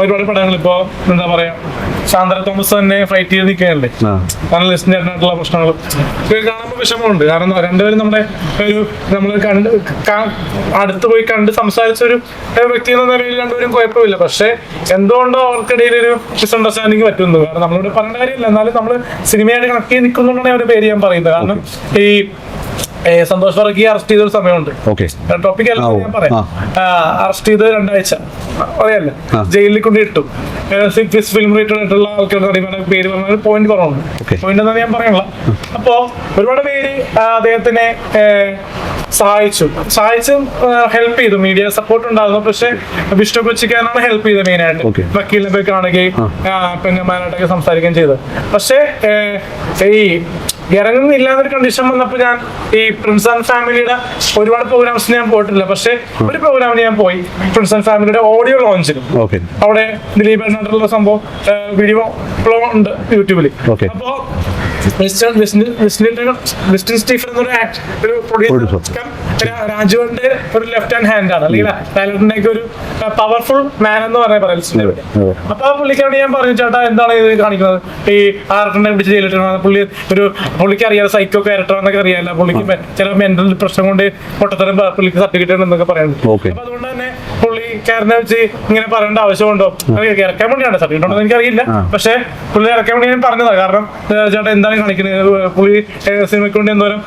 ഒരുപാട് പടങ്ങൾ ഇപ്പോ എന്താ പറയാ ശാന്തര തോമസ് തന്നെ ഫൈറ്റ് ചെയ്ത് നിൽക്കുകയല്ലേ കാരണം കാരണം ലിസ്റ്റിനായിട്ടുള്ള പ്രശ്നങ്ങൾ കാണുമ്പോൾ വിഷമമുണ്ട്. കാരണം രണ്ടുപേരും നമ്മുടെ ഒരു നമ്മൾ കണ്ട് അടുത്ത് പോയി കണ്ട് സംസാരിച്ച ഒരു വ്യക്തി എന്ന നിലയിൽ രണ്ടുപേരും കുഴപ്പമില്ല. പക്ഷെ എന്തുകൊണ്ടോ അവർക്കിടയിൽ ഒരു മിസ്അണ്ടർസ്റ്റാൻഡിങ് പറ്റുന്നു. കാരണം നമ്മളിവിടെ പറഞ്ഞ കാര്യമില്ല. എന്നാലും നമ്മൾ സിനിമയായിട്ട് കണക്ട് ചെയ്ത് നിൽക്കുന്നുണ്ടാണ് അവരുടെ പേര് ഞാൻ പറയുന്നത്. കാരണം ഈ സന്തോഷ് വർഗീയ അറസ്റ്റ് ചെയ്ത ഒരു സമയമുണ്ട് ടോപ്പിക് അല്ല ഞാൻ പറയാം. അറസ്റ്റ് ചെയ്ത് രണ്ടാഴ്ച. അറിയാല്ല ജയിലിൽ കൊണ്ട് ഇട്ടു. സിക്സ് ഫിലിം റിലേറ്റഡ് ആയിട്ടുള്ള ആൾക്കാരുടെ പേര് പറഞ്ഞ പോയിന്റ് കുറവുണ്ട് പോയിന്റ് എന്താ ഞാൻ പറയാനുള്ള. അപ്പോ ഒരുപാട് പേര് അദ്ദേഹത്തിനെ സഹായിച്ചു. സഹായിച്ചു ഹെൽപ്പ് ചെയ്തു. മീഡിയ സപ്പോർട്ട് ഉണ്ടായിരുന്നു. പക്ഷെ വിഷ്ണു കൊച്ചിക്കാനാണ് ഹെൽപ്പ് ചെയ്തത് മെയിൻ ആയിട്ട്. വക്കീലിനെ പോയി കാണുകയും. പെങ്ങന്മാരായിട്ടൊക്കെ സംസാരിക്കുകയും ചെയ്തത്. പക്ഷേ ഈ ഇറങ്ങുന്നില്ല എന്നൊരു കണ്ടീഷൻ വന്നപ്പോൾ ഞാൻ ഈ പ്രിൻസ് ആൻഡ് ഫാമിലിയുടെ ഒരുപാട് പ്രോഗ്രാംസ് ഞാൻ പോയിട്ടില്ല. പക്ഷെ ഒരു പ്രോഗ്രാമിന് ഞാൻ പോയി. പ്രിൻസ് ആൻഡ് ഫാമിലിയുടെ ഓഡിയോ ലോഞ്ചിലും അവിടെ ദിലീപ് സംഭവം വീഡിയോ ഉണ്ട് യൂട്യൂബിൽ Okay. വെസ്റ്റേൺ സ്റ്റീഫൻ എന്നൊരു ഒരു. പ്രൊഡ്യൂസർ രാജുവിന്റെ ഒരു ലെഫ്റ്റ് ഹാൻഡ് ഹാൻഡ് ആണ്. അല്ലെങ്കിൽ ടൈലറിന്റെ ഒരു പവർഫുൾ മാൻ എന്ന് പറഞ്ഞ പറയൽ അതെ. അപ്പൊ ആ പുള്ളിക്കാരോട് ഞാൻ പറഞ്ഞു ചേട്ടാ എന്താണ് ഇത് കാണിക്കുന്നത്? ഈ ആർട്ടിനെ പിടിച്ച് ജയിലിട്ടാണ് പുള്ളി ഒരു പുള്ളിക്ക് അറിയാതെ സൈക്കോ ക്യാരക്ടർ എന്നൊക്കെ അറിയാല്ല പുള്ളിക്ക് ചില മെന്റൽ പ്രശ്നം കൊണ്ട് പൊട്ടത്തരം പുള്ളിക്ക് സർട്ടിഫിക്കറ്റ് ഉണ്ടെന്നൊക്കെ പറയുന്നത്. അപ്പൊ അതുകൊണ്ട് തന്നെ പുള്ളിക്കാരനെ വെച്ച് ഇങ്ങനെ പറയേണ്ട ആവശ്യമുണ്ടോ? ഇറക്കാൻ വേണ്ടിയാണ് സർട്ടിഫിക്കറ്റ് ഉണ്ടോ എനിക്കറിയില്ല. പക്ഷെ പുള്ളി ഇറക്കാൻ വേണ്ടി ഞാൻ പറഞ്ഞതാണ്. കാരണം ചേട്ടാ എന്താണ് കാണിക്കുന്നത് പുള്ളി സിനിമയ്ക്ക് വേണ്ടി എന്തോരം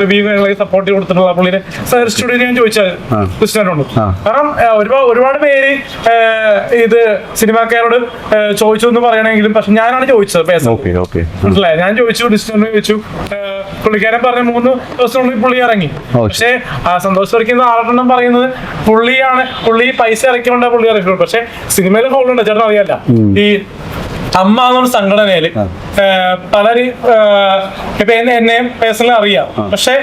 റിവ്യൂ കാര്യങ്ങളൊക്കെ സപ്പോർട്ട് കൊടുത്തിട്ടുള്ള പുള്ളിയുടെ സർ സ്റ്റുഡിയോ ഞാൻ ചോദിച്ചാൽ ക്രിസ്റ്റാനോട് കാരണം ഒരുപാട് ഒരുപാട് പേര് ഇത് സിനിമാക്കാരോട് ചോദിച്ചു എന്ന് പറയണമെങ്കിലും പക്ഷെ ഞാനാണ് ചോദിച്ചത് ഓക്കെ ഞാൻ ചോദിച്ചു ക്രിസ്റ്റാനോട് ചോദിച്ചു പുള്ളിക്കാരൻ പറഞ്ഞ മൂന്ന് ദിവസത്തിനുള്ളിൽ പുള്ളി ഇറങ്ങി. പക്ഷെ സന്തോഷ് വരയ്ക്കുന്ന ആളെണ്ണം പറയുന്നത് പുള്ളിയാണ്. പുള്ളി പൈസ ഇറക്കിക്കൊണ്ടാ പുള്ളി ഇറക്കിയുള്ളൂ പക്ഷെ സിനിമയിൽ ഹോളുണ്ട്. ചേട്ടൻ അറിയാല്ല ഈ അമ്മ എന്നുള്ള സംഘടനയിൽ ആ. ഏഹ് പലര് ഇപ്പൊ എന്നെ എന്നെയും പേഴ്സണലി അറിയാം. പക്ഷെ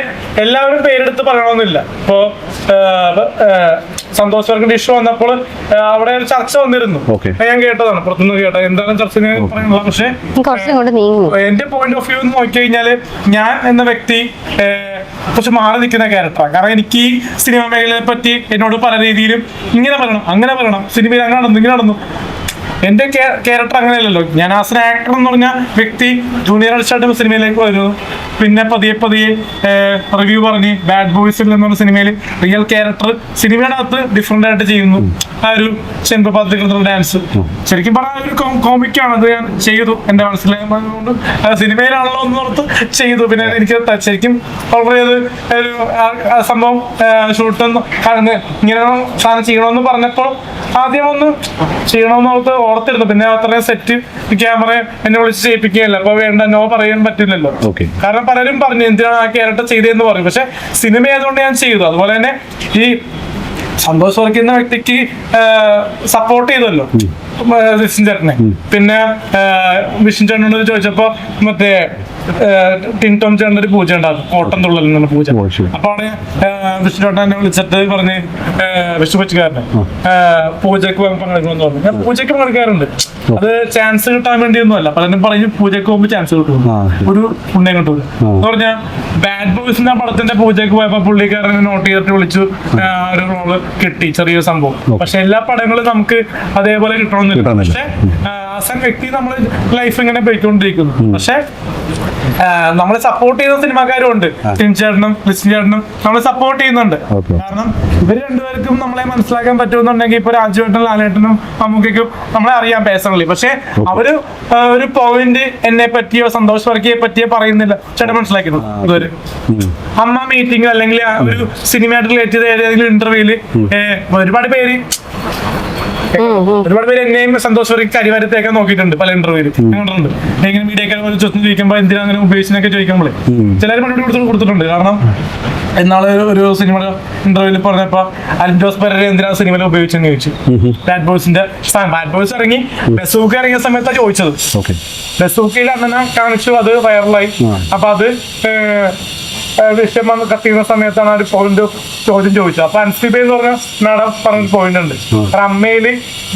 എല്ലാവരും പേരെടുത്ത് പറയണമെന്നില്ല ഇപ്പോ സന്തോഷ് വർക്കിന്റെ ഇഷ്യൂ വന്നപ്പോൾ അവിടെ ഒരു ചർച്ച വന്നിരുന്നു. ഞാൻ കേട്ടതാണ്. പുറത്തുനിന്ന് കേട്ടത് എന്താണ് ചർച്ച എന്ന് പക്ഷേ എന്റെ പോയിന്റ് ഓഫ് വ്യൂ നോക്കി കഴിഞ്ഞാൽ ഞാൻ എന്ന വ്യക്തി കുറച്ച് മാറി നിൽക്കുന്ന ക്യാരക്ടറാണ് കാരണം എനിക്ക് ഈ സിനിമ മേഖലയെ പറ്റി എന്നോട് പല രീതിയിലും ഇങ്ങനെ പറയണം അങ്ങനെ പറയണം. സിനിമയിൽ അങ്ങനെ നടന്നു ഇങ്ങനെ നടന്നു. എന്റെ ക്യാരക്ടർ അങ്ങനെയല്ലല്ലോ. ഞാൻ എൻ ആക്ടർ എന്ന് പറഞ്ഞ വ്യക്തി ജൂനിയർ ആർട്ടിസ്റ്റായിട്ട് സിനിമയിലേക്ക് വരുന്നു പിന്നെ പതിയെ പതിയെ റിവ്യൂ പറഞ്ഞ് ബാഡ് ബോയ്സ് നിന്നുള്ള സിനിമയിൽ റിയൽ ക്യാരക്ടർ സിനിമയുടെ അകത്ത് ഡിഫറെന്റ് ആയിട്ട് ചെയ്യുന്നു. ആ ഒരു ചെമ്പപാത്രത്തിലുള്ള ഡാൻസ് ശരിക്കും പറഞ്ഞാൽ ഒരു കോമിക്കാണ് അത് ഞാൻ ചെയ്തു. എന്റെ മനസ്സിലായതുകൊണ്ട് സിനിമയിലാണല്ലോ എന്ന് ഓർത്ത് ചെയ്തു. പിന്നെ എനിക്ക് ശരിക്കും വളരെ ഒരു ആ- ആ സംഭവം ഷൂട്ട് ഇങ്ങനെ സാധനം ചെയ്യണമെന്ന് പറഞ്ഞപ്പോൾ ആദ്യം ഒന്ന് ചെയ്യണമെന്നോർത്ത് ഓർത്തിരുന്നു. പിന്നെ അത്രയും സെറ്റ് ക്യാമറ എന്നെ വിളിച്ച് ചെയ്യിപ്പിക്കുകയല്ല. അപ്പൊ വേണ്ട നോ പറയാൻ പറ്റില്ലല്ലോ. കാരണം പലരും പറഞ്ഞു എന്തിനാണ് ആ ക്യാരക്ടർ ചെയ്തതെന്ന് പറയും. പക്ഷെ സിനിമ ആയതുകൊണ്ട് ഞാൻ ചെയ്തു. അതുപോലെ തന്നെ ഈ സന്തോഷ് വർക്കുന്ന വ്യക്തിക്ക് സപ്പോർട്ട് ചെയ്തല്ലോ. വിഷ്ണു ചേട്ടനെ പിന്നെ വിഷ്ണു ചേട്ടനോട് ചോദിച്ചപ്പോ മറ്റേ ടിൻ ടോം ചേട്ടന്റെ ഒരു പൂജ ഉണ്ടാകും കോട്ടൻ തുള്ളൽ എന്നുള്ള പൂജ. അപ്പൊ അവിടെ വിഷ്ണു ചേട്ടൻ എന്നെ വിളിച്ചിട്ട് പറഞ്ഞ് വിഷ്ണു കൊച്ചുകാരനെ പൂജയ്ക്ക് പങ്കെടുക്കണമെന്ന് പറഞ്ഞു. ഞാൻ പൂജക്ക് പങ്കെടുക്കാറുണ്ട്. അത് ചാൻസ് കിട്ടാൻ വേണ്ടിയൊന്നും അല്ല പലരും പറയും പൂജയ്ക്ക് പോകുമ്പോൾ ചാൻസ് കിട്ടും. ഒരു പുണ്യം കിട്ടൂല. ആ. എന്ന് പറഞ്ഞാൽ ബാഡ് ബോയ്സിന്റെ പടത്തിന്റെ പൂജയ്ക്ക് പോയപ്പോ പുള്ളിക്കാരനെ നോട്ട് ചെയ്തിട്ട് വിളിച്ചു. ഒരു റോൾ കിട്ടി. ചെറിയൊരു സംഭവം. പക്ഷെ എല്ലാ പടങ്ങളും നമുക്ക് അതേപോലെ കിട്ടണമെന്നില്ല. പക്ഷെ ആസ് എൻ വ്യക്തി നമ്മൾ ലൈഫ് ഇങ്ങനെ പോയിക്കൊണ്ടിരിക്കുന്നു. പക്ഷെ നമ്മളെ സപ്പോർട്ട് ചെയ്യുന്ന സിനിമാക്കാരും ഉണ്ട്. ടിം ചേട്ടനും ലിസ്റ്റിൻ ചേട്ടനും നമ്മളെ സപ്പോർട്ട് ചെയ്യുന്നുണ്ട്. കാരണം ഇവർ രണ്ടുപേർക്കും നമ്മളെ മനസ്സിലാക്കാൻ പറ്റുമെന്നുണ്ടെങ്കിൽ ഇപ്പൊ രാജുവേട്ടനും ലാലേട്ടനും മമ്മൂക്കും നമ്മളെ അറിയാം പേഴ്സണലി പക്ഷെ അവർ ഒരു പോയിന്റ് എന്നെ പറ്റിയോ സന്തോഷ് വർക്കിയെ പറ്റിയോ പറയുന്നില്ല. ചേട്ടൻ മനസ്സിലാക്കുന്നു ഇതുവരെ. അമ്മ മീറ്റിംഗ് അല്ലെങ്കിൽ ഒരു സിനിമയായിട്ട് റിലേറ്റ് ചെയ്ത ഏതെങ്കിലും ഇന്റർവ്യൂൽ ഒരുപാട് പേര് ഒരുപാട് പേര് എന്നെയും സന്തോഷ് കരിവാരത്തേക്ക് നോക്കിയിട്ടുണ്ട് പല ഇന്റർവ്യൂ കണ്ടിട്ടുണ്ട്. എങ്ങനെ മീഡിയക്കാർ ചോദിച്ചു ചോദിക്കുമ്പോൾ എന്തിനാ അങ്ങനെ ഉപയോഗിച്ചെന്നൊക്കെ ചോദിക്കുമ്പോൾ ചിലർ മറുപടി കൊടുത്ത് കൊടുത്തിട്ടുണ്ട്. കാരണം എന്നാൾ ഒരു സിനിമയുടെ ഇന്റർവ്യൂവിൽ പറഞ്ഞപ്പോ അലിൻ ജോസ് പെരരെ എന്തിനാ സിനിമയിൽ ഉപയോഗിച്ചെന്ന് ചോദിച്ചു. ബാഡ് ബോയ്സിന്റെ ബാഡ് ബോയ്സ് ഇറങ്ങി ബസൂക്ക ഇറങ്ങിയ സമയത്താണ് ചോദിച്ചത്. ബസൂക്കയിൽ അണ്ണനെ കാണിച്ചു അത് വൈറലായി. അപ്പൊ അത് വിഷയം വന്ന് ചെയ്യുന്ന സമയത്താണ് ഒരു പോയിന്റ് ചോദ്യം ചോദിച്ചത്. അപ്പൊ അൻസിബ എന്ന് പറഞ്ഞ മാഡം പറഞ്ഞ പോയിന്റ് ഉണ്ട്. റമ്മയിൽ അമ്മയിൽ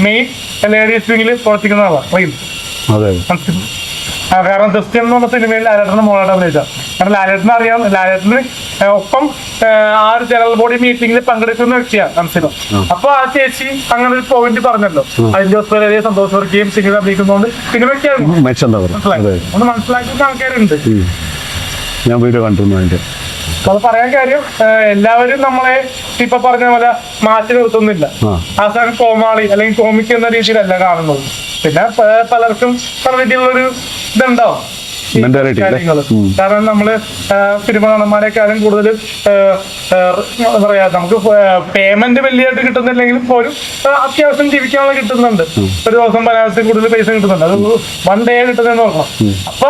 മെയിൻ ലേഡീസ് വിങ്ങിൽ പ്രവർത്തിക്കുന്ന ആളാണ് റീൽ കാരണം ക്രിസ്ത്യൻ എന്ന് പറഞ്ഞ സിനിമയിൽ ലാലേട്ടന് മോളായിട്ട് അഭിനയിച്ച കാരണം ലാലേട്ടനെ അറിയാം. ലാലേട്ടന് ഒപ്പം ആ ഒരു ജനറൽ ബോഡി മീറ്റിംഗിൽ പങ്കെടുക്കുന്ന വ്യക്തിയാണ് അൻസിബ അപ്പൊ ആ ചേച്ചി അങ്ങനെ ഒരു പോയിന്റ് പറഞ്ഞല്ലോ. അതിന്റെ ദിവസം സന്തോഷം വർക്കുകയും സിനിമ അഭിനയിക്കുന്നതുകൊണ്ട് മനസ്സിലായി? ഒന്ന് മനസ്സിലാക്കുന്ന ആൾക്കാരുണ്ട്. ഞാൻ വീഡിയോ കണ്ടിരുന്നു അതിന്റെ അത് പറയാൻ കാര്യം എല്ലാവരും നമ്മളെ ഇപ്പൊ പറഞ്ഞ പോലെ മാറ്റി നിർത്തുന്നില്ല. അവസാനം കോമാളി അല്ലെങ്കിൽ കോമിക്ക് എന്ന രീതിയിലല്ല കാണുന്നത്. പിന്നെ പലർക്കും പല രീതിയിലുള്ളൊരു ഇതുണ്ടാവും. ഉം. കാരണം നമ്മൾ സിനിമ നടന്മാരെക്കാളും കൂടുതൽ എന്താ പറയാ നമുക്ക് പേയ്മെന്റ് വലിയായിട്ട് കിട്ടുന്നില്ലെങ്കിലും പോലും അത്യാവശ്യം ജീവിക്കാനുള്ള കിട്ടുന്നുണ്ട്. ഒരു ദിവസം പരാജയത്തിൽ കൂടുതൽ പൈസ കിട്ടുന്നുണ്ട്. അത് വൺ ഡേ കിട്ടുന്നതെന്ന് പറഞ്ഞു അപ്പൊ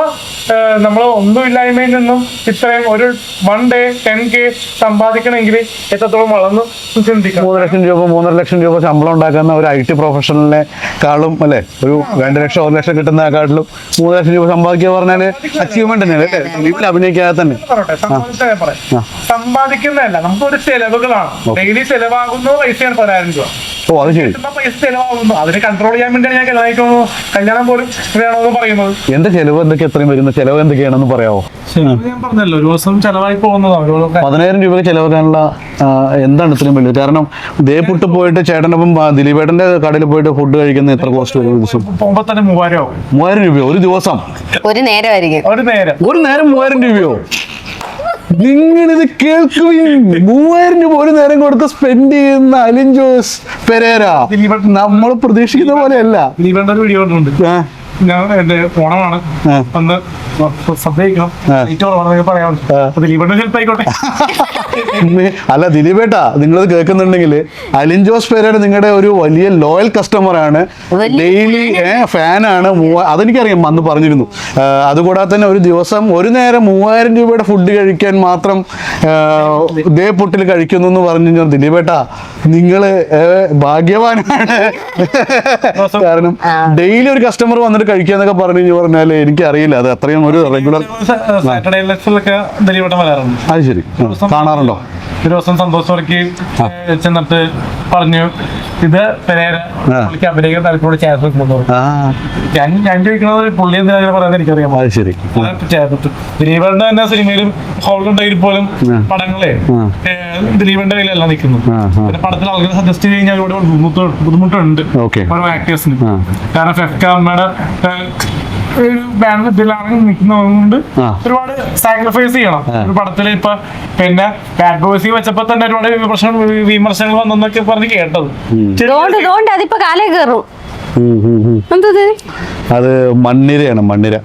നമ്മൾ ഒന്നുമില്ലായ്മയിൽ നിന്നും ഇത്രയും ഒരു വൺ ഡേ ടെൻ കെ സമ്പാദിക്കണമെങ്കിൽ എത്രത്തോളം വളർന്ന് ചിന്തിക്കണം. മൂന്ന് ലക്ഷം രൂപ മൂന്നര ലക്ഷം രൂപ ശമ്പളം ഉണ്ടാക്കുന്ന ഒരു ഐ ടി പ്രൊഫഷണലിനെക്കാളും അല്ലെ? ഒരു രണ്ട് ലക്ഷം ഒരു ലക്ഷം കിട്ടുന്നതിനെക്കാട്ടിലും മൂന്ന് ലക്ഷം രൂപ സമ്പാദിക്കുക പറഞ്ഞാൽ അച്ചീവ്മെന്റ് തന്നെയാണ് അല്ലേ? അഭിനയിക്കാതെ തന്നെ. പറയട്ടെ സമ്പാദിച്ചാൽ ഞാൻ പറയാം സമ്പാദിക്കുന്നതല്ല നമുക്ക് ഒരു ചെലവുകളാണ് ഡെയിലി ചെലവാകുന്നു പൈസയാണ് പതിനായിരം രൂപ. ഓ അത് ശരി. കിട്ടുന്ന പൈസ ചെലവാകുന്നു. അതിനെ കൺട്രോൾ ചെയ്യാൻ വേണ്ടിയാണ് ഞാൻ കല്യാണിക്കുന്നു കല്യാണം പോലും വേണമെന്ന് പറയുന്നത്. എന്റെ ചെലവ് എന്തൊക്കെ എത്രയും വരുന്ന ചെലവ് എന്തൊക്കെയാണെന്ന് പറയാമോ ഞാൻ പറഞ്ഞല്ലോ. ഒരു ദിവസം ചെലവായി പോകുന്നതാണ് പതിനായിരം രൂപയ്ക്ക് ചെലവാക്കാനുള്ള ആ, എന്താണ് ഇത്രയും വലിയ കാരണം ദേപുട്ട് പോയിട്ട് ചേട്ടനൊപ്പം ആ, ദിലീപേട്ടന്റെ കടയിൽ പോയിട്ട് ഫുഡ് കഴിക്കുന്ന എത്ര കോസ്റ്റ് വരും ഒരു ദിവസം? പോകുമ്പോ തന്നെ മൂവായിരം ആവും. മൂവായിരം രൂപയോ? ഒരു ദിവസം? ഒരു നേരമായിരിക്കും. ഒരു നേരം. ഒരു നേരം മൂവായിരം രൂപയോ? നിങ്ങളിത് കേൾക്കുകയും മൂവായിരം രൂപ ഒരു നേരം കൊടുത്ത് സ്പെൻഡ് ചെയ്യുന്ന അലിൻ ജോസ് പെരേര. നമ്മൾ പ്രതീക്ഷിക്കുന്ന പോലെയല്ല. വീഡിയോ ഞാൻ എന്റെ ഓണമാണ്. ഒന്ന് ശ്രദ്ധിക്കണം പറയാം. അല്ല ദിലീപേട്ടാ നിങ്ങളത് കേൾക്കുന്നുണ്ടെങ്കിൽ അലിൻ ജോസ് നിങ്ങളുടെ ഒരു വലിയ ലോയൽ കസ്റ്റമറാണ് ഡെയിലി ഫാനാണ് അതെനിക്കറിയാം അന്ന് പറഞ്ഞിരുന്നു. അതുകൂടാതെ തന്നെ ഒരു ദിവസം ഒരു നേരം മൂവായിരം രൂപയുടെ ഫുഡ് കഴിക്കാൻ മാത്രം ഇതേ ദേ പൊട്ടിൽ കഴിക്കുന്നു എന്ന് പറഞ്ഞു കഴിഞ്ഞാൽ ദിലീപേട്ടാ നിങ്ങൾ ഭാഗ്യവാനാണ്. കാരണം ഡെയിലി ഒരു കസ്റ്റമർ വന്നിട്ട് കഴിക്കുക എന്നൊക്കെ പറഞ്ഞു കഴിഞ്ഞ് പറഞ്ഞാൽ എനിക്കറിയില്ല. അത് അത്രയും ഒരു റെഗുലർ സാറ്റർഡേ ലൈഫിലൊക്കെ അത് ശരി. കാണാറുണ്ടോ? ഒരു ദിവസം സന്തോഷ് വർക്കി ചെന്നിട്ട് പറഞ്ഞു ഇത് പെരേര. പുള്ളിക്ക് അഭിനയിക്കാൻ താല്പര്യം ചേർത്ത് ആ. ഞാൻ ഞാൻ ചോദിക്കുന്നത് പുള്ളി എന്താ പറയാൻ എനിക്കറിയാം അത് ശരി. ചേർത്തിട്ട് ദിലീപന്റെ തന്നെ സിനിമയിലും ഹോൾഡുണ്ടെങ്കിൽ പോലും. പടങ്ങളെ ദിലീപന്റെ കയ്യിലല്ല നിൽക്കുന്നത്. ആ. പിന്നെ പടത്തിൽ ആൾക്കാരെ സജസ്റ്റ് കഴിഞ്ഞാൽ ഒരുപാട് ബുദ്ധിമുട്ടുണ്ട് ഓരോ ആക്ടേഴ്സിന് കാരണം ഫെഫ്ക അമ്മയുടെ ഒരു ബാനർ ഇതിലാണ് നിൽക്കുന്നതുകൊണ്ട്. ഒരുപാട് സാക്രിഫൈസ് ചെയ്യണം. ഒരു പടത്തിൽ ഇപ്പൊ പിന്നെ ബാഡ് ബോയ്സ് വെച്ചപ്പോ തന്നെ ഒരുപാട് വിമർശനം വിമർശനങ്ങൾ വന്നെന്നൊക്കെ പറഞ്ഞ് കേട്ടത്. അതിപ്പോ കാലേ കയറും. അത് മണ്ണിരയാണ് മണ്ണിര.